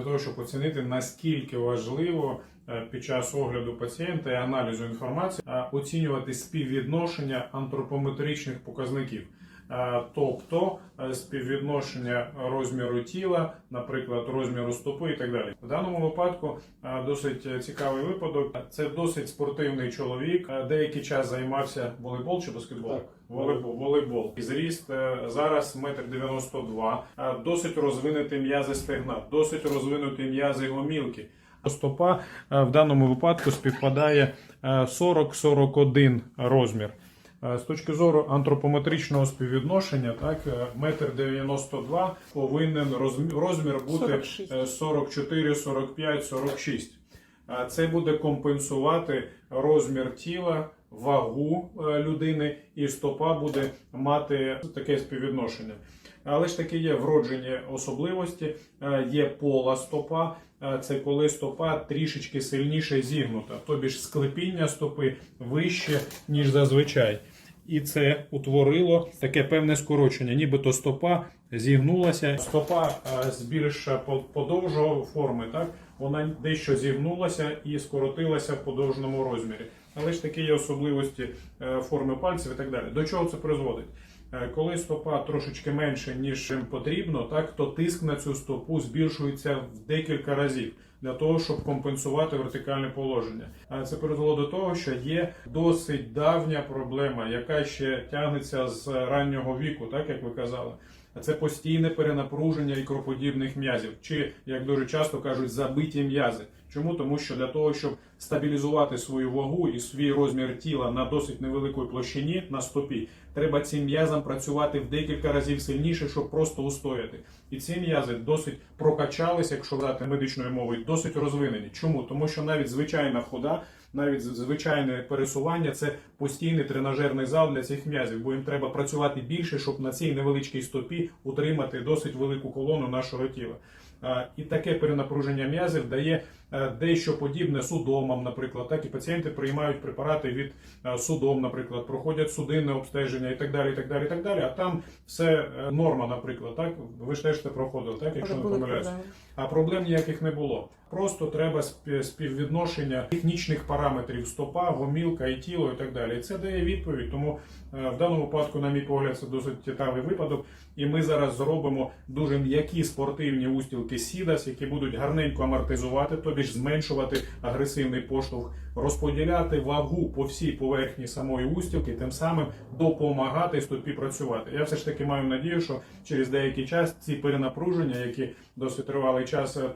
для того, щоб оцінити наскільки важливо е, під час огляду пацієнта і аналізу інформації е, оцінювати співвідношення антропометричних показників. Тобто співвідношення розміру тіла, наприклад, розміру стопи і так далі. В даному випадку е, досить цікавий випадок. Це досить спортивний чоловік. Деякий час займався волейбол чи баскетбол? Так. Волейбол. волейбол. Зріст зараз метр дев'яносто два. Е, Досить розвинуті м'язи стегна, досить розвинуті м'язи гомілки. Стопа в даному випадку співпадає е, 40-41 розмір. Е, З точки зору антропометричного співвідношення, так, е, метр 92 повинен розмі- розмір бути 46. е, 44, 45, 46. Е, Це буде компенсувати розмір тіла, вагу е, людини, і стопа буде мати таке співвідношення. Але ж таки є вроджені особливості, є пола стопа. Е, Це коли стопа трішечки сильніше зігнута, тобі ж склепіння стопи вище, ніж зазвичай. І це утворило таке певне скорочення, нібито стопа зігнулася. Стопа е, з більш по- подовжого форми, так вона дещо зігнулася і скоротилася в подовжному розмірі. Але ж такі є особливості е, форми пальців і так далі. До чого це призводить? Е, Коли стопа трошечки менше, ніж потрібно, так то тиск на цю стопу збільшується в декілька разів для того, щоб компенсувати вертикальне положення. Це призвело до того, що є досить давня проблема, яка ще тягнеться з раннього віку, так як ви казали. Це постійне перенапруження ікроподібних м'язів, чи як дуже часто кажуть, забиті м'язи. Чому? Тому що для того, щоб стабілізувати свою вагу і свій розмір тіла на досить невеликій площині на стопі, треба цим м'язам працювати в декілька разів сильніше, щоб просто устояти. І ці м'язи досить прокачалися, якщо брати медичною мовою, досить розвинені. Чому? Тому що навіть звичайна хода, навіть звичайне пересування це постійний тренажерний зал для цих м'язів, бо їм треба працювати більше, щоб на цій невеличкій стопі утримати досить велику колону нашого тіла. І таке перенапруження м'язів дає е, дещо подібне судомам, наприклад. Так і пацієнти приймають препарати від е, судом, наприклад, проходять судинне обстеження і так далі. і так далі, і так далі. А там все е, норма, наприклад. Так ви ж теж це проходили, так якщо не проблеми. А проблем ніяких не було. Просто треба співвідношення технічних параметрів стопа, гомілка і тіло і так далі. І це дає відповідь. Тому в даному випадку, на мій погляд, це досить цікавий випадок. І ми зараз зробимо дуже м'які спортивні устілки Сідас, які будуть гарненько амортизувати, тобі ж зменшувати агресивний поштовх, розподіляти вагу по всій поверхні самої устілки, тим самим допомагати стопі працювати. Я все ж таки маю надію, що через деякий час ці перенапруження, які досить тривалий час е,